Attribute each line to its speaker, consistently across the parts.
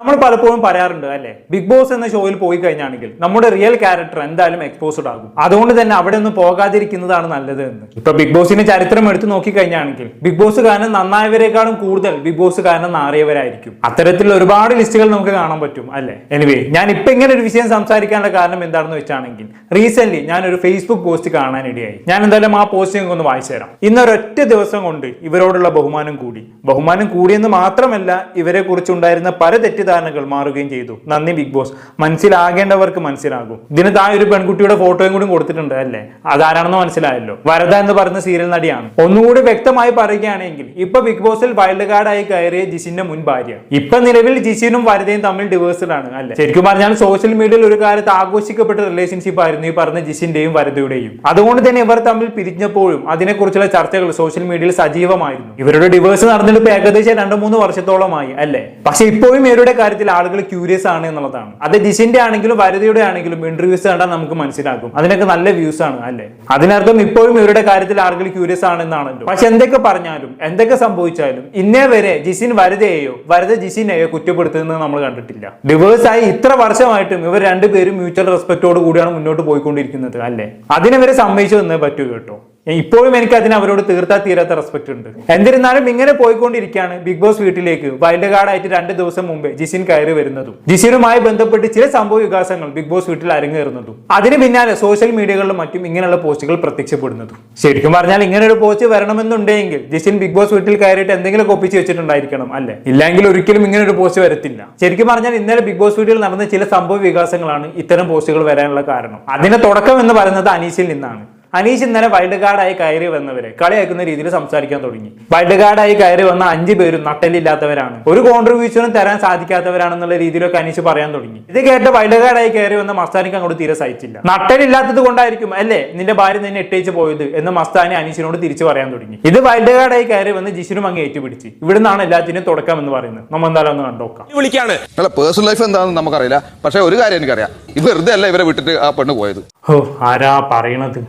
Speaker 1: നമ്മൾ പലപ്പോഴും പറയാറുണ്ട് അല്ലെ? ബിഗ് ബോസ് എന്ന ഷോയിൽ പോയി കഴിഞ്ഞാണെങ്കിൽ നമ്മുടെ റിയൽ ക്യാരക്ടർ എന്തായാലും എക്സ്പോസ്ഡ് ആകും. അതുകൊണ്ട് തന്നെ അവിടെ ഒന്നും പോകാതിരിക്കുന്നതാണ് നല്ലത് എന്ന് ഇപ്പൊ ബിഗ് ബോസിന്റെ ചരിത്രം എടുത്തു നോക്കി കഴിഞ്ഞാണെങ്കിൽ ബിഗ് ബോസ് കാരണം നന്നായവരെക്കാളും കൂടുതൽ ബിഗ് ബോസ് കാരണം നാറിയവരായിരിക്കും. അത്തരത്തിൽ ഒരുപാട് ലിസ്റ്റുകൾ നമുക്ക് കാണാൻ പറ്റും അല്ലെ? എനിവേ ഞാൻ ഇപ്പൊ ഇങ്ങനെ ഒരു വിഷയം സംസാരിക്കാനുള്ള കാരണം എന്താണെന്ന് വെച്ചാണെങ്കിൽ റീസെന്റ് ഞാൻ ഒരു ഫേസ്ബുക്ക് പോസ്റ്റ് കാണാനിടയായി. ഞാൻ എന്തായാലും ആ പോസ്റ്റ് നിങ്ങൾക്ക് ഒന്ന് വായിച്ചു തരാം. ഇന്നൊരൊറ്റ ദിവസം കൊണ്ട് ഇവരോടുള്ള ബഹുമാനം കൂടി. ബഹുമാനം കൂടിയെന്ന് മാത്രമല്ല ഇവരെ കുറിച്ചുണ്ടായിരുന്ന പല തെറ്റിദ്ധാരണകൾ മാറുകയും ചെയ്തു. നന്ദി ബിഗ് ബോസ് മനസ്സിലാകേണ്ടവർക്ക് മനസ്സിലാകും. ഇതിന് താൻ ഒരു പെൺകുട്ടിയുടെ ഫോട്ടോയും കൂടി കൊടുത്തിട്ടുണ്ട് അല്ലേ? അതാരാണെന്ന് മനസ്സിലായല്ലോ. വരദ എന്ന് പറയുന്ന സീരിയൽ നടിയാണ്. ഒന്നുകൂടി വ്യക്തമായി പറയുകയാണെങ്കിൽ ഇപ്പൊ ബിഗ് ബോസിൽ വൈൽഡ് കാർഡായി കയറിയ ജിസിന്റെ മുൻ ഭാര്യ. ഇപ്പൊ നിലവിൽ ജിസിനും വരദയും തമ്മിൽ ഡിവേഴ്സ്ഡ് ആണ് അല്ലെ? ശരിക്കും പറഞ്ഞാൽ സോഷ്യൽ മീഡിയയിൽ ഒരു കാലത്ത് ആഘോഷിക്കപ്പെട്ട റിലേഷൻഷിപ്പ് ആയിരുന്നു ഈ പറഞ്ഞ ജിസിന്റെയും വരദയുടെയും. അതുകൊണ്ട് തന്നെ ഇവർ തമ്മിൽ പിരിഞ്ഞപ്പോഴും അതിനെക്കുറിച്ചുള്ള ചർച്ചകൾ സോഷ്യൽ മീഡിയയിൽ സജീവമായിരുന്നു. ഇവരുടെ ഡിവേഴ്സ് നടന്നിട്ട് ഏകദേശം രണ്ടു മൂന്ന് വർഷത്തോളമായി അല്ലെ? പക്ഷെ ഇപ്പോഴും ഇവരുടെ കാര്യത്തിൽ ആളുകൾ ക്യൂരിയസ് ആണ് എന്നുള്ളതാണ്. അത് ജിസിന്റെ ആണെങ്കിലും വരതിയുടെ ആണെങ്കിലും ഇന്റർവ്യൂസ് കണ്ടാൽ നമുക്ക് മനസ്സിലാക്കും അതിനൊക്കെ നല്ല വ്യൂസ് ആണ് അല്ലേ? അതിനർത്ഥം ഇപ്പോഴും ഇവരുടെ കാര്യത്തിൽ ആളുകൾ ക്യൂരിയസ് ആണെന്നാണല്ലോ പക്ഷെ എന്തൊക്കെ പറഞ്ഞാലും എന്തൊക്കെ സംഭവിച്ചാലും ഇന്നേ വരെ ജിസിൻ വരതയെയോ വരത ജിസിനെയോ കുറ്റപ്പെടുത്തുന്നത് നമ്മൾ കണ്ടിട്ടില്ല. ഡിവേഴ്സ് ആയി ഇത്ര വർഷമായിട്ടും ഇവർ രണ്ടുപേരും മ്യൂച്വൽ റെസ്പെക്റ്റോട് കൂടിയാണ് മുന്നോട്ട് പോയിക്കൊണ്ടിരിക്കുന്നത് അല്ലേ? അതിനവരെ സമ്മതിച്ചു തന്നേ പറ്റൂ കേട്ടോ. ഇപ്പോഴും എനിക്ക് അതിന് അവരോട് തീർത്താ തീരാത്ത റെസ്പെക്ട് ഉണ്ട്. എന്നിരുന്നാലും ഇങ്ങനെ പോയിക്കൊണ്ടിരിക്കുകയാണ് ബിഗ് ബോസ് വീട്ടിലേക്ക് വൈൽഡ് കാർഡായിട്ട് രണ്ട് ദിവസം മുമ്പേ ജിസിൻ കയറി വരുന്നതും. ജിസിനുമായി ബന്ധപ്പെട്ട് ചില സംഭവ വികാസങ്ങൾ ബിഗ് ബോസ് വീട്ടിൽ അരങ്ങേറുന്നതും. അതിന് പിന്നാലെ സോഷ്യൽ മീഡിയകളിലും മറ്റും ഇങ്ങനെയുള്ള പോസ്റ്റുകൾ പ്രത്യക്ഷപ്പെടുന്നതും. ശരിക്കും പറഞ്ഞാൽ ഇങ്ങനെ ഒരു പോസ്റ്റ് വരണമെന്നുണ്ടെങ്കിൽ ജിസിൻ ബിഗ് ബോസ് വീട്ടിൽ കയറിയിട്ട് എന്തെങ്കിലും ഒപ്പിച്ച് വെച്ചിട്ടുണ്ടായിരിക്കണം അല്ലെ? ഇല്ലെങ്കിൽ ഒരിക്കലും ഇങ്ങനെ ഒരു പോസ്റ്റ് വരത്തില്ല. ശരിക്കും പറഞ്ഞാൽ ഇന്നലെ ബിഗ് ബോസ് വീട്ടിൽ നടന്ന ചില സംഭവ വികാസങ്ങളാണ് ഇത്തരം പോസ്റ്റുകൾ വരാനുള്ള കാരണം. അതിന്റെ തുടക്കം എന്ന് പറയുന്നത് അനീഷിൽ നിന്നാണ്. അനീഷ് ഇന്നലെ വൈൽഡ് കാർഡായി കയറി വന്നവരെ കളിയാക്കുന്ന രീതിയിൽ സംസാരിക്കാൻ തുടങ്ങി. വൈൽഡ് കാർഡായി കയറി വന്ന അഞ്ചു പേരും നട്ടലില്ലാത്തവരാണ് ഒരു കോൺട്രിബ്യൂഷനും തരാൻ സാധിക്കാത്തവരാണെന്നുള്ള രീതിയിലൊക്കെ അനീഷ് പറയാൻ തുടങ്ങി. ഇത് കേട്ട് വൈൽഡ് കാർഡായി കയറി വന്ന മസ്താനിക്ക് അങ്ങോട്ട് തീരെ സഹിച്ചില്ല. നട്ടലില്ലാത്തത് കൊണ്ടായിരിക്കും അല്ലേ നിന്റെ ഭാര്യ നിന്നെ എട്ടേച്ച് പോയത് എന്ന് മസ്താനി അനീഷിനോട് തിരിച്ചു പറയാൻ തുടങ്ങി. ഇത് വൈൽഡ് കാർഡായി കയറി വന്ന് ജിഷിനും അങ്ങ് ഏറ്റുപിടിച്ച്. ഇവിടുന്നാണ് എല്ലാത്തിനും തുടക്കം എന്ന് പറയുന്നത്. നമ്മൾ എന്തായാലും ഒന്ന് കണ്ടോക്കാം
Speaker 2: വിളിക്കാണ്.
Speaker 3: പേഴ്സണൽ ലൈഫ് എന്താണെന്ന് നമുക്കറിയില്ല. പക്ഷെ ഒരു കാര്യം എനിക്കറിയാം. വെറുതെ അല്ല ഇവരെ വിട്ടിട്ട് ആ പെണ്ണ് പോയത്.
Speaker 1: ഓ ആരാ പറയണത്?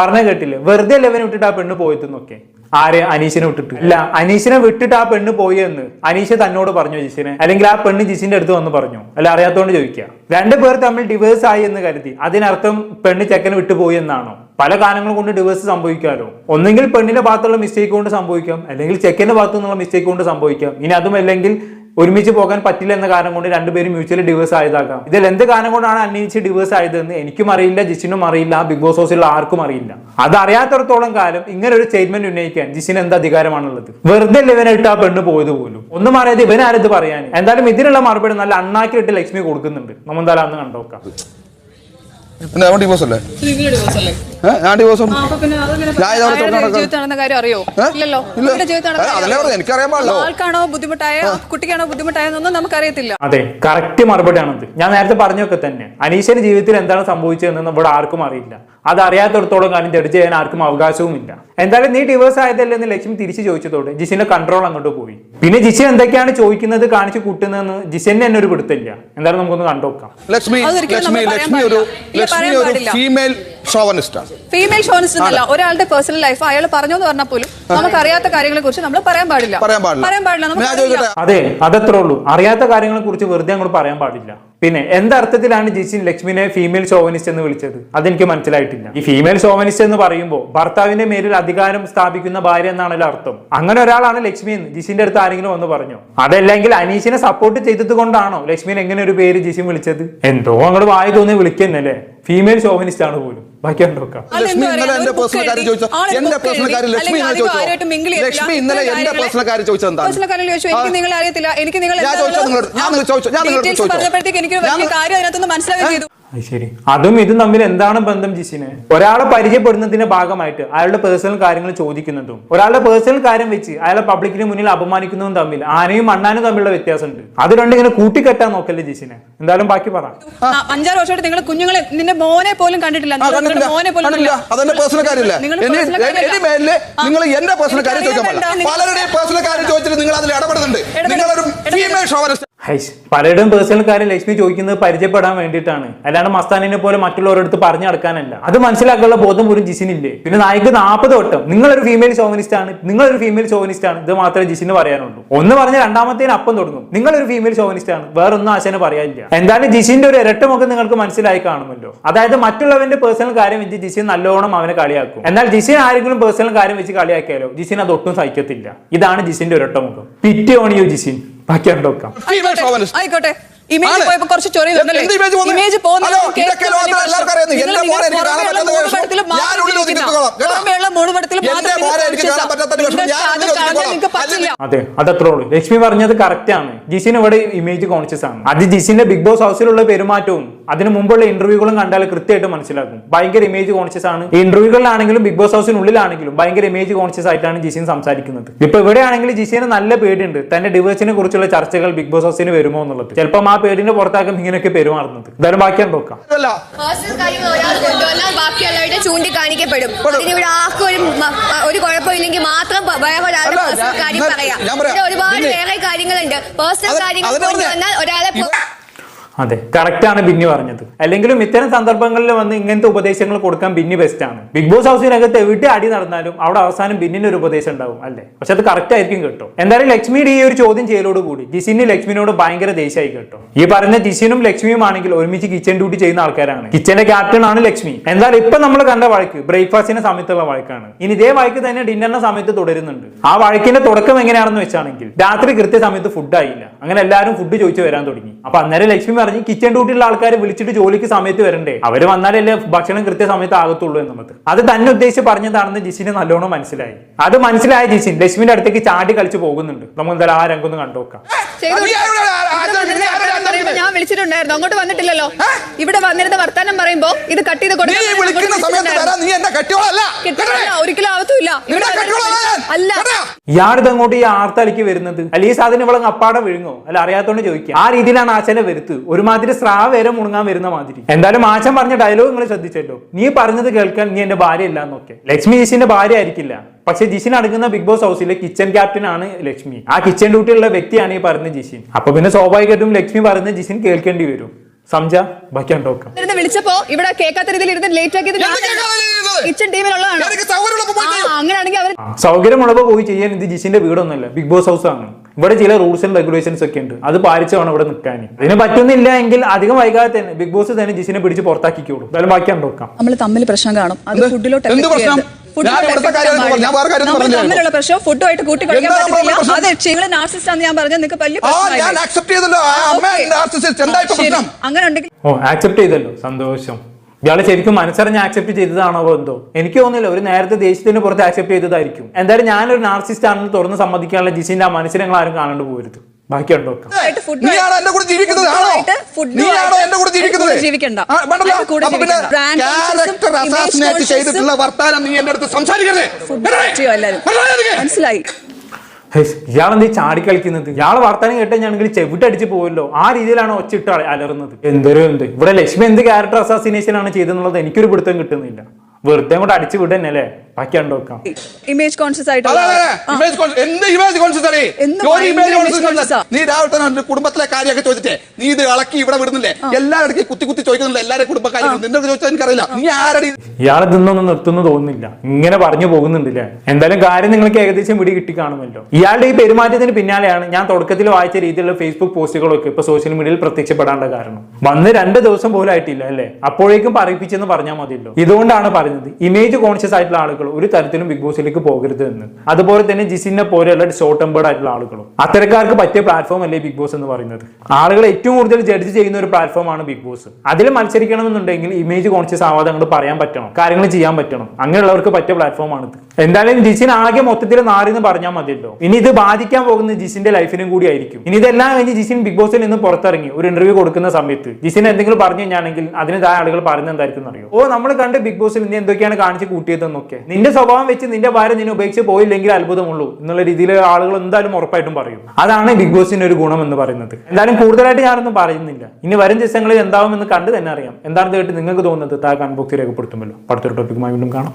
Speaker 1: പറഞ്ഞ കേട്ടില്ല? വെറുതെ അല്ല ഇവനെ വിട്ടിട്ട് ആ പെണ്ണ് പോയതെന്നൊക്കെ ആരെ? അനീഷിനെ വിട്ടിട്ട്. അല്ല അനീഷിനെ വിട്ടിട്ട് ആ പെണ്ണ് പോയി എന്ന്. അനീഷ് തന്നോട് പറഞ്ഞു ജിസിനെ അല്ലെങ്കിൽ ആ പെണ്ണ് ജിസിന്റെ അടുത്ത് വന്ന് പറഞ്ഞു. അല്ല അറിയാത്തോണ്ട് ചോദിക്കുക രണ്ടു പേർ തമ്മിൽ ഡിവേഴ്സ് ആയി എന്ന് കരുതി. അതിനർത്ഥം പെണ്ണ് ചെക്കനെ വിട്ടു പോയി എന്നാണോ? പല കാരണങ്ങൾ കൊണ്ട് ഡിവേഴ്സ് സംഭവിക്കാമല്ലോ ഒന്നെങ്കിൽ പെണ്ണിന്റെ ഭാഗത്തുള്ള മിസ്റ്റേക്ക് കൊണ്ട് സംഭവിക്കാം. അല്ലെങ്കിൽ ചെക്കന്റെ ഭാഗത്തു നിന്നുള്ള മിസ്റ്റേക്ക് കൊണ്ട് സംഭവിക്കാം. ഇനി അതും അല്ലെങ്കിൽ ഒരുമിച്ച് പോകാൻ പറ്റില്ല എന്ന കാരണം കൊണ്ട് രണ്ടുപേരും മ്യൂച്വലി ഡിവേഴ്സ് ആയതാകാം. ഇതിൽ എന്ത് കാരണം കൊണ്ടാണ് അന്വേഷിച്ച് ഡിവേഴ്സ് ആയതെന്ന് എനിക്കും അറിയില്ല ജിഷിനും അറിയില്ല ബിഗ് ബോസ് ഹൗസിലുള്ള ആർക്കും അറിയില്ല. അത് കാലം ഇങ്ങനെ ഒരു സ്റ്റേറ്റ്മെന്റ് ഉന്നയിക്കാൻ ജിഷിന് എന്ത് അധികാരമാണുള്ളത്? വെറുതെ ഇവനെ ആ പെണ്ണ് പോയത് പോലും. ഒന്നും അറിയാതെ ഇവനാരത് പറയാൻ എന്തായാലും ഇതിനുള്ള മറുപടി നല്ല അണ്ണാക്കിലിട്ട് ലക്ഷ്മി കൊടുക്കുന്നുണ്ട്. നമ്മൾ എന്തായാലും അന്ന് കണ്ടോക്കാം
Speaker 3: പിന്നെ അവൻ ഡിവോഴ്സ് അല്ലേ? ഞാൻ ഡിവോഴ്സ്
Speaker 4: കാര്യം കാര്യം
Speaker 3: എനിക്കറിയാൻ പാടില്ല.
Speaker 4: ആൾക്കാണോ ബുദ്ധിമുട്ടായ കുട്ടിക്കാണോ ബുദ്ധിമുട്ടായെന്നൊന്നും നമുക്കറിയത്തില്ല.
Speaker 1: അതെ കറക്റ്റ് മറുപടിയാണത് ഞാൻ നേരത്തെ പറഞ്ഞൊക്കെ തന്നെ. അനീഷന്റെ ജീവിതത്തിൽ എന്താണ് സംഭവിച്ചതെന്ന് ഇവിടെ ആർക്കും അറിയില്ല. അത് അറിയാത്തടത്തോളം കാലം ജഡ്ജ് ചെയ്യാൻ ആർക്കും അവകാശവുമില്ല. എന്തായാലും നീ ഡിവോഴ്സ് ആയതല്ലേ എന്ന് ലക്ഷ്മി തിരിച്ചു ചോദിച്ചതോടെ ജിഷിന്റെ കൺട്രോൾ അങ്ങോട്ട് പോയി. പിന്നെ ജിസി എന്തൊക്കെയാണ് ചോദിക്കുന്നത് കാണിച്ചു കൂട്ടുന്നതെന്ന് ജിസിന് തന്നെ ഒരു പിടുത്തില്ല എന്തായാലും നമുക്കൊന്ന് കണ്ടുനോക്കാം.
Speaker 3: ലക്ഷ്മി ലക്ഷ്മി ലക്ഷ്മി ഒരു ലക്ഷ്മി ഒരു. ഫീമെയിൽ ഷോവനിസ്റ്റാണ്
Speaker 4: ഫീമെയിൽ ഷോണിസ്റ്റ് എന്നല്ല ഒരാളുടെ പേഴ്സണൽ ലൈഫ് അയാൾ പറഞ്ഞു എന്ന് പറഞ്ഞാൽ പോലും നമുക്ക് അറിയാത്ത കാര്യങ്ങളെ കുറിച്ച് നമ്മൾ പറയാൻ പാടില്ല.
Speaker 3: പറയാൻ പാടില്ല.
Speaker 1: അതെ അതത്രേ ഉള്ളൂ. അറിയാത്ത കാര്യങ്ങളെ കുറിച്ച് വെറുതെ അങ്ങോട്ട് പറയാൻ പാടില്ല. പിന്നെ എന്തർത്ഥത്തിലാണ് ജിസിൻ ലക്ഷ്മിനെ ഫീമെയിൽ ഷോവനിസ്റ്റ് എന്ന് വിളിച്ചത്? അതെനിക്ക് മനസ്സിലായിട്ടില്ല. ഈ ഫീമെയിൽ ഷോവനിസ്റ്റ് എന്ന് പറയുമ്പോൾ ഭർത്താവിന്റെ മേലിൽ അധികാരം സ്ഥാപിക്കുന്ന ഭാര്യ എന്നാണല്ലോ അർത്ഥം. അങ്ങനെ ഒരാളാണ് ലക്ഷ്മി എന്ന് ജിസിന്റെ അടുത്ത് ആരെങ്കിലും ഒന്ന് പറഞ്ഞു? അതല്ലെങ്കിൽ അനീഷിനെ സപ്പോർട്ട് ചെയ്തത് കൊണ്ടാണോ ലക്ഷ്മിനെ എങ്ങനെ ഒരു പേര് ജിസിൻ വിളിച്ചത്? എന്തോ അങ്ങോട്ട് വായി തോന്നി വിളിക്കുന്നല്ലേ? ഫീമെയിൽ ഷോവനിസ്റ്റ് ആണ് പോലും.
Speaker 3: ഇന്നലെ? എന്റെ പേഴ്സണൽ കാര്യം ചോദിച്ചോ എന്റെ പേഴ്സണൽ കാര്യം ലക്ഷ്മി ഇന്നലെ ചോദിച്ചോ. ലക്ഷ്മി ഇന്നലെ എന്റെ പേഴ്സണൽ കാര്യം ചോദിച്ചത് എന്താണ്?
Speaker 4: കാര്യം ചോദിച്ചു? എനിക്ക് എനിക്ക്
Speaker 3: ഞാൻ ചോദിച്ചു ഞാൻ നിങ്ങൾ ചോദിച്ചോ, ഞാൻ
Speaker 4: ഡീറ്റെയിൽസ്
Speaker 3: ചോദിച്ചോ.
Speaker 1: ശരി. അതും ഇതും തമ്മിൽ എന്താണ് ബന്ധം ജിസിന്? ഒരാളെ പരിചയപ്പെടുന്നതിന്റെ ഭാഗമായിട്ട് അയാളുടെ പേഴ്സണൽ കാര്യങ്ങൾ ചോദിക്കുന്നതും ഒരാളുടെ പേഴ്സണൽ കാര്യം വെച്ച് അയാളെ പബ്ലിക്കിന് മുന്നിൽ അപമാനിക്കുന്നതും തമ്മിൽ ആനയും മണ്ണാനും തമ്മിലുള്ള വ്യത്യാസമുണ്ട്. അത് രണ്ടും ഇങ്ങനെ കൂട്ടിക്കെട്ടാൻ നോക്കല്ലേ ജിസിനെ? എന്തായാലും ബാക്കി പറ.
Speaker 4: അഞ്ചാറ് വർഷമായിട്ട് നിങ്ങൾ കുഞ്ഞുങ്ങളെ നിന്റെ മോനെ പോലും കണ്ടിട്ടില്ല. നിങ്ങൾ മോനെ പോലും
Speaker 3: കണ്ടില്ല അതെന്റെ പേഴ്സണൽ കാര്യമില്ല?
Speaker 4: നിങ്ങൾ.
Speaker 3: എന്റെ പേഴ്സണൽ കാര്യം ചോദിക്കാൻ. പലരുടെയും പേഴ്സണൽ കാര്യം ചോദിച്ചിട്ട് നിങ്ങൾ അതിൽ ഇടപെടുന്നുണ്ട്.
Speaker 4: ഇടപെടും.
Speaker 3: നിങ്ങളൊരു ഫീമെയിൽ ഷോവനിസ്റ്റ്
Speaker 1: ഹൈഷ് പലരുടെയും പേഴ്സണൽ കാര്യം ലക്ഷ്മി ചോദിക്കുന്നത് പരിചയപ്പെടാൻ വേണ്ടിയിട്ടാണ്. അല്ലാണ്ട് മസ്താനിനെ പോലെ മറ്റുള്ളവരുടെ അടുത്ത് പറഞ്ഞു നടക്കാനല്ല. അത് മനസ്സിലാക്കാനുള്ള ബോധം പോലും ജിസിനില്ലേ? പിന്നെ നായിക്ക് നാൽപ്പത് വട്ടം നിങ്ങളൊരു ഫീമെയിൽ ഷോവനിസ്റ്റ് ആണ് നിങ്ങളൊരു ഫീമെയിൽ ഷോവനിസ്റ്റ് ആണ് ഇത് മാത്രമേ ജിസിന് പറയാനുള്ളൂ. ഒന്ന് പറഞ്ഞ രണ്ടാമത്തേന് അപ്പം തുടങ്ങും നിങ്ങളൊരു ഫീമെയിൽ ഷോവനിസ്റ്റ് ആണ് വേറൊന്നും ആശാന് പറയാനില്ല. എന്തായാലും ജിസിന്റെ ഒരു ഇരട്ട മുഖം നിങ്ങൾക്ക് മനസ്സിലായി കാണുമല്ലോ. അതായത് മറ്റുള്ളവന്റെ പേഴ്സണൽ കാര്യം വെച്ച് ജിസിൻ നല്ലോണം അവനെ കളിയാക്കും. എന്നാൽ ജിസിൻ ആരെങ്കിലും പേഴ്സണൽ കാര്യം വെച്ച് കളിയാക്കിയാലോ ജിസിൻ അത് ഒട്ടും സഹിക്കത്തില്ല. ഇതാണ് ജിസിന്റെ ഒരു മുഖം പിറ്റി ഓണിയോ ജിസിൻ. ബാക്കി
Speaker 3: Female chauvinist.
Speaker 4: ആയിക്കോട്ടെ ഇമേജ്. പോയപ്പോ കുറച്ച് ചൊറി? ഇമേജ്
Speaker 1: അതെ അതത്രേ ഉള്ളൂ. ലക്ഷ്മി പറഞ്ഞത് കറക്റ്റ് ആണ്. ജിസിന് ഇവിടെ ഇമേജ് കോൺഷ്യസ് ആണ് അത് ജിസിന്റെ ബിഗ് ബോസ് ഹൗസിലുള്ള പെരുമാറ്റവും അതിന് മുമ്പുള്ള ഇന്റർവ്യൂകളും കണ്ടാൽ കൃത്യമായിട്ട് മനസ്സിലാക്കും. ഭയങ്കര ഇമേജ് കോൺഷ്യസ് ആണ്. ഇന്റർവ്യൂകളിലാണെങ്കിലും ബിഗ് ബോസ് ഹൗസിനുള്ളിലാണെങ്കിലും ഭയങ്കര ഇമേജ് കോൺഷ്യസ് ആയിട്ടാണ് ജിസിൻ സംസാരിക്കുന്നത്. ഇപ്പൊ ഇവിടെയാണെങ്കിൽ ജിസിന് നല്ല പേടിയുണ്ട്. തന്റെ ഡിവേഴ്സിനെ കുറിച്ചുള്ള ചർച്ചകൾ ബിഗ് ബോസ് ഹൗസിന് വരുമോ എന്നുള്ളത്. ചിലപ്പോൾ ആ പേടിന്റെ പുറത്താക്കും ഇങ്ങനെയൊക്കെ പെരുമാറുന്നത്. എന്തായാലും ബാക്കിയാണ് നോക്കാം.
Speaker 2: ബാക്കിയുള്ളവരുടെ ചൂണ്ടിക്കാണിക്കപ്പെടും. ആർക്കും ഒരു കുഴപ്പമില്ലെങ്കിൽ മാത്രം വേറെ കാര്യം പറയാം.
Speaker 3: ഞാൻ പറയാം.
Speaker 2: ഇവിടെ ഒരുപാട് വേറെ കാര്യങ്ങളുണ്ട്. പേഴ്സണൽ കാര്യങ്ങൾ. കൊണ്ടുവന്നാൽ ഒരാളെ പേ-
Speaker 1: അതെ. കറക്റ്റ് ആണ് ബിന്നി പറഞ്ഞത്. അല്ലെങ്കിലും ഇത്തരം സന്ദർഭങ്ങളിൽ വന്ന് ഇങ്ങനത്തെ ഉപദേശങ്ങൾ കൊടുക്കാൻ ബിന്നി ബെസ്റ്റ് ആണ്. ബിഗ് ബോസ് ഹൗസിനകത്ത് എവിടെ അടി നടന്നാലും അവിടെ അവസാനം ബിന്നിന് ഒരു ഉപദേശം ഉണ്ടാവും അല്ലേ? പക്ഷെ അത് കറക്റ്റ് ആയിരിക്കും കേട്ടോ. എന്തായാലും ലക്ഷ്മിയുടെ ഈ ഒരു ചോദ്യം ചെയ്യലോട് കൂടി. ജിസിന് ലക്ഷ്മിനോട് ഭയങ്കര ദേഷ്യമായി കേട്ടോ. ഈ പറഞ്ഞ ജിസിനും ലക്ഷ്മിയും ആണെങ്കിൽ ഒരുമിച്ച് കിച്ചൺ ഡ്യൂട്ടി ചെയ്യുന്ന ആൾക്കാരാണ്. കിച്ചന്റെ ക്യാപ്റ്റൻ ആണ് ലക്ഷ്മി. എന്തായാലും ഇപ്പൊ നമ്മൾ കണ്ട വഴക്ക് ബ്രേക്ക്ഫാസ്റ്റിന്റെ സമയത്തുള്ള വഴക്കാണ്. ഇനി ഇതേ വഴക്ക് തന്നെ ഡിന്നറിന്റെ സമയത്ത് തുടരുന്നുണ്ട്. ആ വഴക്കിന്റെ തുടക്കം എങ്ങനെയാണെന്ന് വെച്ചാണെങ്കിൽ രാത്രി കൃത്യസമയത്ത് ഫുഡ് ആയില്ല. അങ്ങനെ എല്ലാവരും ഫുഡ് ചോദിച്ചു വരാൻ തുടങ്ങി. അപ്പൊ അന്നേരം ലക്ഷ്മി പറഞ്ഞു കിച്ചൺ ഡ്യൂട്ടിയുള്ള ആൾക്കാരെ വിളിച്ചിട്ട് ജോലിക്ക് സമയത്ത് വരണ്ടേ? അവർ വന്നാലല്ലേ ഭക്ഷണം കൃത്യസമയത്ത് ആകത്തുള്ളൂ എന്നുള്ളത് അത് തന്നെ ഉദ്ദേശിച്ച് പറഞ്ഞതാണെന്ന് ജിസിന് നല്ലോണം മനസ്സിലായി. അത് മനസ്സിലായ ജിസിൻ ലക്ഷ്മിന്റെ അടുത്തേക്ക് ചാടി കളിച്ച് പോകുന്നുണ്ട്. നമുക്ക് എന്തായാലും ആ രംഗം ഒന്ന് കണ്ടുനോക്കാം.
Speaker 4: ഞാൻ വിളിച്ചിട്ടുണ്ടായിരുന്നു. അങ്ങോട്ട് വന്നിട്ടില്ലല്ലോ. ഇവിടെ വന്നിരുന്ന വർത്താനം പറയുമ്പോ ഇത് കട്ട് ചെയ്ത് കൊടുക്കും ഞാൻ
Speaker 3: വിളിക്കുന്ന സമയത്ത്
Speaker 4: വിളിച്ചിട്ടുണ്ടായിരുന്നു.
Speaker 3: നീ എന്നെ കെട്ടിയോളല്ല.
Speaker 4: കിട്ടില്ല ഒരിക്കലും ആവത്തുമില്ല. അല്ല.
Speaker 3: കേട്ടോ?
Speaker 1: ഇയാളിത് അങ്ങോട്ട് ഈ ആർത്തലിക്ക് വരുന്നത്? അല്ല ഈ സാധനം ഇവളങ്ങ് അപ്പാടെ വിഴുങ്ങോ. അല്ല അറിയാത്തോണ്ട് ചോദിക്കാം. ആ രീതിയിലാണ് ആശനെ വരുത്ത്. ഒരുമാതിരി സ്രാവ് വരെ മുണങ്ങാൻ വരുന്ന മാതിരി. എന്തായാലും ആശൻ പറഞ്ഞ ഡയലോഗ് നിങ്ങൾ ശ്രദ്ധിച്ചല്ലോ. നീ പറഞ്ഞത് കേൾക്കാൻ നീ എന്റെ ഭാര്യ ഇല്ല എന്നൊക്കെ. ലക്ഷ്മി ജിസിന്റെ ഭാര്യ ആയിരിക്കില്ല. പക്ഷെ ജിഷിൻ അടങ്ങുന്ന ബിഗ് ബോസ് ഹൗസിലെ കിച്ചൺ ക്യാപ്റ്റൻ ആണ് ലക്ഷ്മി. ആ കിച്ചൺ ഡ്യൂട്ടിയുള്ള വ്യക്തിയാണ് ഈ പറയുന്ന ജിഷിൻ അപ്പൊ പിന്നെ സ്വാഭാവികമായിട്ടും ലക്ഷ്മി പറയുന്ന ജിഷിൻ കേൾക്കേണ്ടി വരും. സംജ ബാക്കി നോക്കാം.
Speaker 4: ഇരുന്ന് വിളിച്ചപ്പോ ഇവിടെ കേൾക്കാത്ത രീതിയിൽ ഇരുന്ന് ലേറ്റ് ആക്കിയത്
Speaker 3: രീതിയിൽ
Speaker 4: കിച്ചൺ ടീമിലുള്ളതാണ്. അങ്ങനെയാണെങ്കിൽ അവർ
Speaker 1: സൗകര്യമുള്ളപ്പോൾ പോയി ചെയ്യാൻ ഇത് ജിസിന്റെ വീടൊന്നുമല്ല. ബിഗ് ബോസ് ഹൗസ് ആണ്. ഇവിടെ ചില റൂൾസ് ആൻഡ് റെഗുലേഷൻസ് ഒക്കെ ഉണ്ട്. അത് പാലിച്ച് വേണം ഇവിടെ നിൽക്കാൻ. ഇതിന് പറ്റുന്നില്ല എങ്കിൽ അധികം വൈകാതെ തന്നെ ബിഗ് ബോസ് തന്നെ ജിസിനെ പിടിച്ച് പുറത്താക്കിക്കോളൂ. എന്തായാലും ബാക്കി നോക്കാം.
Speaker 4: നമ്മൾ തമ്മിൽ പ്രശ്നം കാണും. അത്
Speaker 3: എന്ത്?
Speaker 4: ഫുഡിലോട്ട്
Speaker 3: പ്രശ്നം? ഞാൻ
Speaker 4: തമ്മിലുള്ള പ്രശ്നം ഫുഡുമായിട്ട് കൂട്ടി കഴിക്കാൻ? അതെ നാർസിസ്റ്റ് പറഞ്ഞത് നിങ്ങൾക്ക് വലിയ അങ്ങനെ ഉണ്ടെങ്കിൽ
Speaker 1: ഓ ആക്സെപ്റ്റ് ചെയ്തല്ലോ. സന്തോഷം. ഇയാൾ ശരിക്കും മനസ്സറിഞ്ഞ് ആക്സെപ്റ്റ് ചെയ്തതാണോ എന്തോ? എനിക്ക് തോന്നില്ല ഒരു നേരത്തെ ദേശത്തിന് പുറത്ത് ആക്സെപ്റ്റ് ചെയ്തതായിരിക്കും. എന്തായാലും ഞാനൊരു നാർസിസ്റ്റ് ആണെന്ന് തുറന്ന് സമ്മതിക്കാനുള്ള ജിസിന്റെ ആ മനസ്സിനെ നിങ്ങൾ ആരും കാണാണ്ട് പോകരുത്. ബാക്കി ഉണ്ടോക്കാം
Speaker 3: നീയാണോ എന്റെ കൂടെ ജീവിക്കുന്നത്? ആണോ? നീയാണോ എന്റെ കൂടെ ജീവിക്കുന്നത്? ചെയ്തിട്ടുള്ള വർത്താനം നീ എന്റെ അടുത്ത് സംസാരിക്കരുത്.
Speaker 4: മനസ്സിലായി
Speaker 1: ഇയാളെന്ത് ചാടി കളിക്കുന്നത്? ഇയാളെ വർത്താനം കേട്ടുകഴിഞ്ഞാണെങ്കിൽ ചെവിട്ടടിച്ച് പോവല്ലോ. ആ രീതിയിലാണ് ഒച്ചിട്ട് അല- അലറുന്നത്. എന്തൊരു എന്ത്? ഇവിടെ ലക്ഷ്മി എന്ത് ക്യാരക്ടർ അസാസിനേഷൻ ആണ് ചെയ്തെന്നുള്ളത് എനിക്കൊരു പിടുത്തം കിട്ടുന്നില്ല. വെറുതെ കൂടെ അടിച്ചു
Speaker 4: ഇമേജ് കോൺഷ്യസ്
Speaker 3: എന്ത് ഇമേജ് കോൺഷ്യസ് ആണ്? ഒരു ഇമേജ് കോൺഷ്യസ് നീ രാവിലെ തന്നെ കുടുംബത്തിലെ കാര്യമൊക്കെ ചോദിച്ചിട്ടേ നീ ഇത് ഇളക്കി ഇവിടെ വിടുന്നില്ലേ? എല്ലാവരുടെ കുത്തി കുത്തി ചോദിക്കുന്നില്ല? കുടുംബ കുടുംബക്കാരും നിന്റെ ചോദിച്ചാൽ എനിക്കറിയില്ല. നീ ആരടി?
Speaker 1: ഇയാളെ ഇതൊന്നും നിർത്തുന്നു തോന്നുന്നില്ല. ഇങ്ങനെ പറഞ്ഞു പോകുന്നുണ്ടല്ലേ? എന്തായാലും കാര്യം നിങ്ങൾക്ക് ഏകദേശം പിടി കിട്ടി കാണുമല്ലോ. ഇയാളുടെ ഈ പെരുമാറ്റത്തിന് പിന്നാലെയാണ് ഞാൻ തുടക്കത്തിൽ വായിച്ച രീതിയിലുള്ള ഫേസ്ബുക്ക് പോസ്റ്റുകളൊക്കെ ഇപ്പൊ സോഷ്യൽ മീഡിയയിൽ പ്രത്യക്ഷപ്പെടാനുള്ള കാരണം. വന്ന് രണ്ട് ദിവസം പോലും ആയിട്ടില്ല അല്ലേ? അപ്പോഴേക്കും പറയിപ്പിച്ചെന്ന് പറഞ്ഞാൽ മതിയല്ലോ. ഇതുകൊണ്ടാണ് പറയുന്നത് ഇമേജ് കോൺഷ്യസ് ആയിട്ടുള്ള ആളുകൾ. ഒരു തരത്തിലും ബിഗ് ബോസിലേക്ക് പോകരുത് എന്ന്. അതുപോലെ തന്നെ ജിസിനെ പോലെയുള്ള ഷോർട്ട് ടെമ്പേർഡ് ആയിട്ടുള്ള ആളുകളും. അത്തരക്കാർക്ക് പറ്റിയ പ്ലാറ്റ്ഫോം അല്ലേ ബിഗ് ബോസ് എന്ന് പറയുന്നത്? ആളുകൾ ഏറ്റവും കൂടുതൽ ജഡ്ജ് ചെയ്യുന്ന ഒരു പ്ലാറ്റ്ഫോമാണ് ബിഗ് ബോസ് അതിൽ മത്സരിക്കണം എന്നുണ്ടെങ്കിൽ ഇമേജ് കോൺഷ്യസ് ആവാതെ അങ്ങോട്ട് പറയാൻ പറ്റണം. കാര്യങ്ങൾ ചെയ്യാൻ പറ്റണം. അങ്ങനെയുള്ളവർക്ക് പറ്റിയ പ്ലാറ്റ്ഫോമാണ് ഇത്. എന്തായാലും ജിസിൻ ആകെ മൊത്തത്തിൽ നാറിന്ന് പറഞ്ഞാൽ മതിയല്ലോ. ഇനി ഇത് ബാധിക്കാൻ പോകുന്ന ജിസിന്റെ ലൈഫിനും കൂടി ആയിരിക്കും. ഇനി ഇതെല്ലാം കഴിഞ്ഞ് ജിസിൻ ബിഗ് ബോസിൽ നിന്ന് പുറത്തിറങ്ങി ഒരു ഇന്റർവ്യൂ കൊടുക്കുന്ന സമയത്ത് ജിസിൻ എന്തെങ്കിലും പറഞ്ഞു കഴിഞ്ഞാണെങ്കിൽ അതിന് ആളുകൾ പറയുന്നത് എന്തായിരിക്കും അറിയോ? ഓ നമ്മൾ കണ്ട് ബിഗ് ബോസിൽ ഇനി എന്തൊക്കെയാണ് കാണിച്ച് കൂട്ടിയതെന്നൊക്കെ. നിന്റെ സ്വഭാവം വെച്ച് നിന്റെ ഭാര്യ നിന്നെ ഉപേക്ഷിച്ച് പോയില്ലെങ്കിൽ അത്ഭുതമുള്ളൂ എന്നുള്ള രീതിയിൽ ആളുകൾ എന്തായാലും ഉറപ്പായിട്ടും പറയും. അതാണ് ബിഗ് ബോസിന്റെ ഒരു ഗുണം എന്ന് പറയുന്നത്. എന്തായാലും കൂടുതലായിട്ട് ഞാനൊന്നും പറയുന്നില്ല. ഇനി വരും ദിവസങ്ങളിൽ എന്താവും എന്ന് കണ്ട് തന്നെ അറിയാം. എന്താണെന്ന് കേട്ട് നിങ്ങൾക്ക് തോന്നുന്നത്? താഴെ കൺബോക്സ് രേഖപ്പെടുത്തുമല്ലോ. അടുത്തൊരു ടോപ്പിക്കുമായി വീണ്ടും കാണാം.